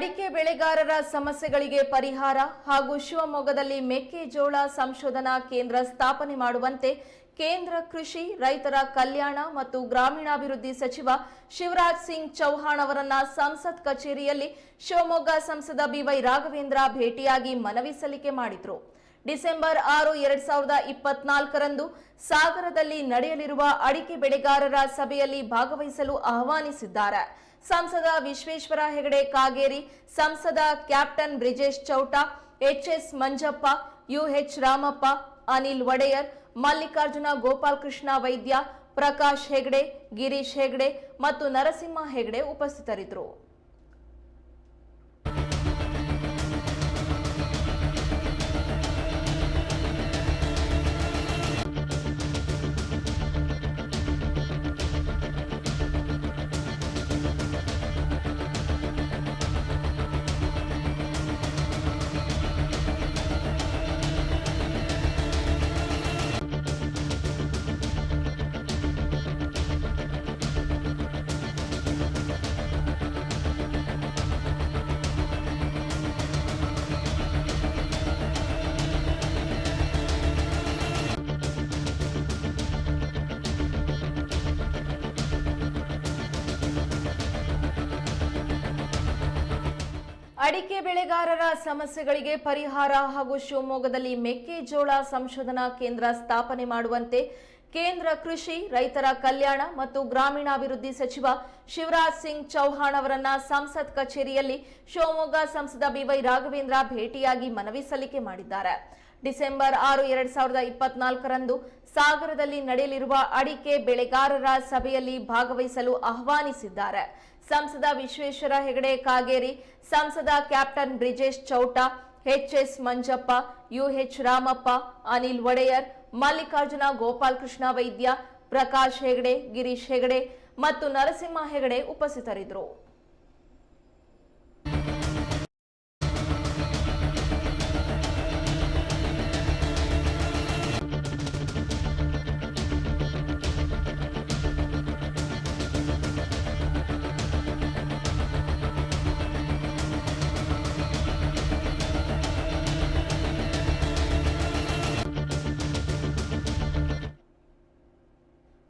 ಅಡಿಕೆ ಬೆಳೆಗಾರರ ಸಮಸ್ಯೆಗಳಿಗೆ ಪರಿಹಾರ ಹಾಗೂ ಶಿವಮೊಗ್ಗದಲ್ಲಿ ಮೆಕ್ಕೆಜೋಳ ಸಂಶೋಧನಾ ಕೇಂದ್ರ ಸ್ಥಾಪನೆ ಮಾಡುವಂತೆ ಕೇಂದ್ರ ಕೃಷಿ, ರೈತರ ಕಲ್ಯಾಣ ಮತ್ತು ಗ್ರಾಮೀಣಾಭಿವೃದ್ಧಿ ಸಚಿವ ಶಿವರಾಜ್ ಸಿಂಗ್ ಚೌಹಾಣ್ ಅವರನ್ನ ಸಂಸತ್ ಕಚೇರಿಯಲ್ಲಿ ಶಿವಮೊಗ್ಗ ಸಂಸದ ಬಿವೈ ರಾಘವೇಂದ್ರ ಭೇಟಿಯಾಗಿ ಮನವಿ ಸಲ್ಲಿಕೆ ಮಾಡಿದ್ರು. ಡಿಸೆಂಬರ್ ಆರು, ಎರಡ್ ಸಾವಿರದ ಇಪ್ಪತ್ನಾಲ್ಕರಂದು ಸಾಗರದಲ್ಲಿ ನಡೆಯಲಿರುವ ಅಡಿಕೆ ಬೆಳೆಗಾರರ ಸಭೆಯಲ್ಲಿ ಭಾಗವಹಿಸಲು ಆಹ್ವಾನಿಸಿದ್ದಾರೆ. ಸಂಸದ ವಿಶ್ವೇಶ್ವರ ಹೆಗಡೆ ಕಾಗೇರಿ, ಸಂಸದ captain Brijesh Chowta, H S Manjappa, U H Ramappa, Anil Odeyar, Mallikarjuna Gopalakrishna Vaidya, Prakash Hegde, Girish Hegde ಮತ್ತು ನರಸಿಂಹ ಹೆಗಡೆ ಉಪಸ್ಥಿತರಿದ್ದರು. ಅಡಿಕೆ ಬೆಳೆಗಾರರ ಸಮಸ್ಯೆಗಳಿಗೆ ಪರಿಹಾರ ಹಾಗೂ ಶಿವಮೊಗ್ಗದಲ್ಲಿ ಮೆಕ್ಕೆಜೋಳ ಸಂಶೋಧನಾ ಕೇಂದ್ರ ಸ್ಥಾಪನೆ ಮಾಡುವಂತೆ ಕೇಂದ್ರ ಕೃಷಿ, ರೈತರ ಕಲ್ಯಾಣ ಮತ್ತು ಗ್ರಾಮೀಣಾಭಿವೃದ್ಧಿ ಸಚಿವ ಶಿವರಾಜ್ ಸಿಂಗ್ ಚೌಹಾಣ್ ಅವರನ್ನ ಸಂಸತ್ ಕಚೇರಿಯಲ್ಲಿ ಶಿವಮೊಗ್ಗ ಸಂಸದ ಬಿವೈ ರಾಘವೇಂದ್ರ ಭೇಟಿಯಾಗಿ ಮನವಿ ಸಲ್ಲಿಕೆ ಮಾಡಿದ್ದಾರೆ. ಡಿಸೆಂಬರ್ ಆರು, ಎರಡ್ ಸಾವಿರದ ಇಪ್ಪತ್ನಾಲ್ಕರಂದು ಸಾಗರದಲ್ಲಿ ನಡೆಯಲಿರುವ ಅಡಿಕೆ ಬೆಳೆಗಾರರ ಸಭೆಯಲ್ಲಿ ಭಾಗವಹಿಸಲು ಆಹ್ವಾನಿಸಿದ್ದಾರೆ. ಸಂಸದ ವಿಶ್ವೇಶ್ವರ ಹೆಗಡೆ ಕಾಗೇರಿ, ಸಂಸದ captain Brijesh Chowta H S Manjappa U H Ramappa, Anil Odeyar, Mallikarjuna Gopalakrishna Vaidya, Prakash Hegde, Girish Hegde ಮತ್ತು ನರಸಿಂಹ ಹೆಗಡೆ ಉಪಸ್ಥಿತರಿದ್ದರು.